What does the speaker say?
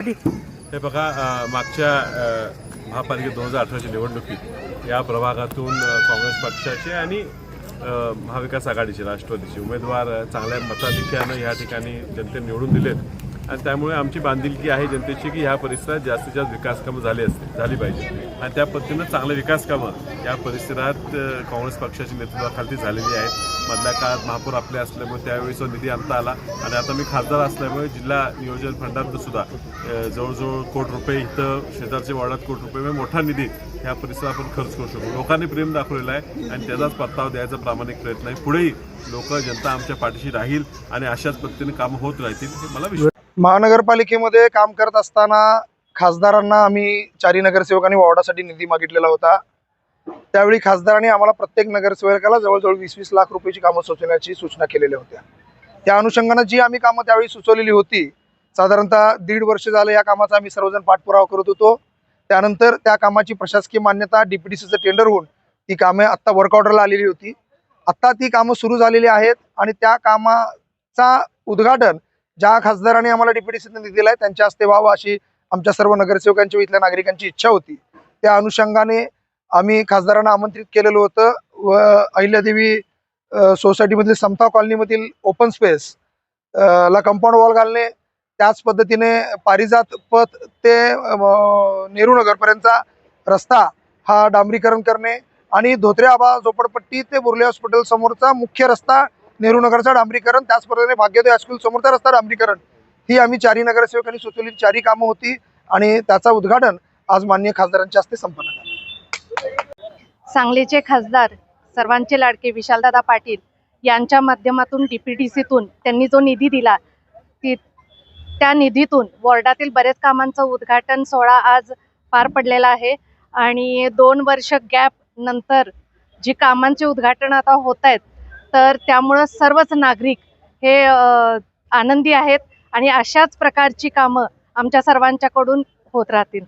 हे बघा मागच्या अ, महापालिका दोन हजार अठराच्या निवडणुकीत या प्रभागातून काँग्रेस पक्षाचे आणि महाविकास आघाडीचे राष्ट्रवादीचे उमेदवार चांगल्या मताधिक्यानं या ठिकाणी जनतेने निवडून दिलेत. आणि त्यामुळे आमची बांधिलकी आहे जनतेची की ह्या परिसरात जास्तीत जास्त विकास कामं झाली असते झाली पाहिजे. आणि त्या पद्धतीनं चांगले विकास कामं या परिसरात काँग्रेस पक्षाच्या नेतृत्वाखालती झालेली आहेत. मधल्या काळात महापौर आपले असल्यामुळे त्यावेळी तो निधी आणता आला आणि आता मी खासदार असल्यामुळे जिल्हा नियोजन फंडात सुद्धा जवळजवळ कोट रुपये इथं शेजारच्या वॉर्डात कोट रुपये म्हणजे मोठा निधी ह्या परिसरात आपण खर्च करू शकतो. लोकांनी प्रेम दाखवलेला आहे आणि त्याचाच परतावा द्यायचा प्रामाणिक प्रयत्न आहे. पुढेही लोक जनता आमच्या पाठीशी राहील आणि अशाच पद्धतीने कामं होत राहतील हे मला विश्वास महानगरपालिकेमध्ये काम करत असताना खासदारांना आम्ही चारी नगरसेवकांनी वॉर्डासाठी निधी मागितलेला होता. त्यावेळी खासदारांनी आम्हाला प्रत्येक नगरसेवकाला जवळजवळ वीस वीस लाख रुपयाची कामं सुचवण्याची सूचना केलेल्या होत्या. त्या अनुषंगानं जी आम्ही कामं त्यावेळी सुचवलेली होती साधारणतः दीड वर्ष झालं या कामाचा आम्ही सर्वजण पाठपुरावा करत होतो. त्यानंतर त्या कामाची प्रशासकीय मान्यता डीपीडीसीचं टेंडर होऊन ती कामे आत्ता वर्क आलेली होती. आत्ता ती कामं सुरू झालेली आहेत आणि त्या कामाचा उद्घाटन ज्या खासदारांनी आम्हाला डीपीडीसीने निधी दिलाय त्यांच्या हस्ते व्हावं अशी आमच्या सर्व नगरसेवकांची व इथल्या नागरिकांची इच्छा होती. त्या अनुषंगाने आम्ही खासदारांना आमंत्रित केलेलं होतं व अहिल्यादेवी सोसायटीमधील समता कॉलनीमधील ओपन स्पेस ला कंपाऊंड वॉल घालणे त्याच पद्धतीने पारिजात पथ ते नेहरू नगरपर्यंतचा रस्ता हा डांबरीकरण करणे आणि धोत्रे आबा झोपडपट्टी ते बुर्ले हॉस्पिटल समोरचा मुख्य रस्ता नेहरू नगरचा डांबरीकरण त्याचप्रमाणे भाग्योदय हायस्कूल समोरचा रस्ता डांबरीकरण. ही आम्ही चारी नगरसेवकांनी सुचवलेली चारी कामं होती आणि त्याचा उद्घाटन आज माननीय खासदारांच्या हस्ते संपन्न झालं. सांगलीचे खासदार सर्वांचे लाडके विशालदादा पाटील यांच्या माध्यमातून डीपीडीसीतून त्यांनी जो निधी दिला ती त्या निधीतून वॉर्डातील बरेच कामांचं उद्घाटन सोहळा आज पार पडलेला आहे. आणि दोन वर्ष गॅप नंतर जी कामांचे उद्घाटन आता होत आहेत तर त्यामुळं सर्वच नागरिक हे आनंदी आहेत आणि अशाच प्रकारची कामं आमच्या सर्वांच्याकडून होत राहतील.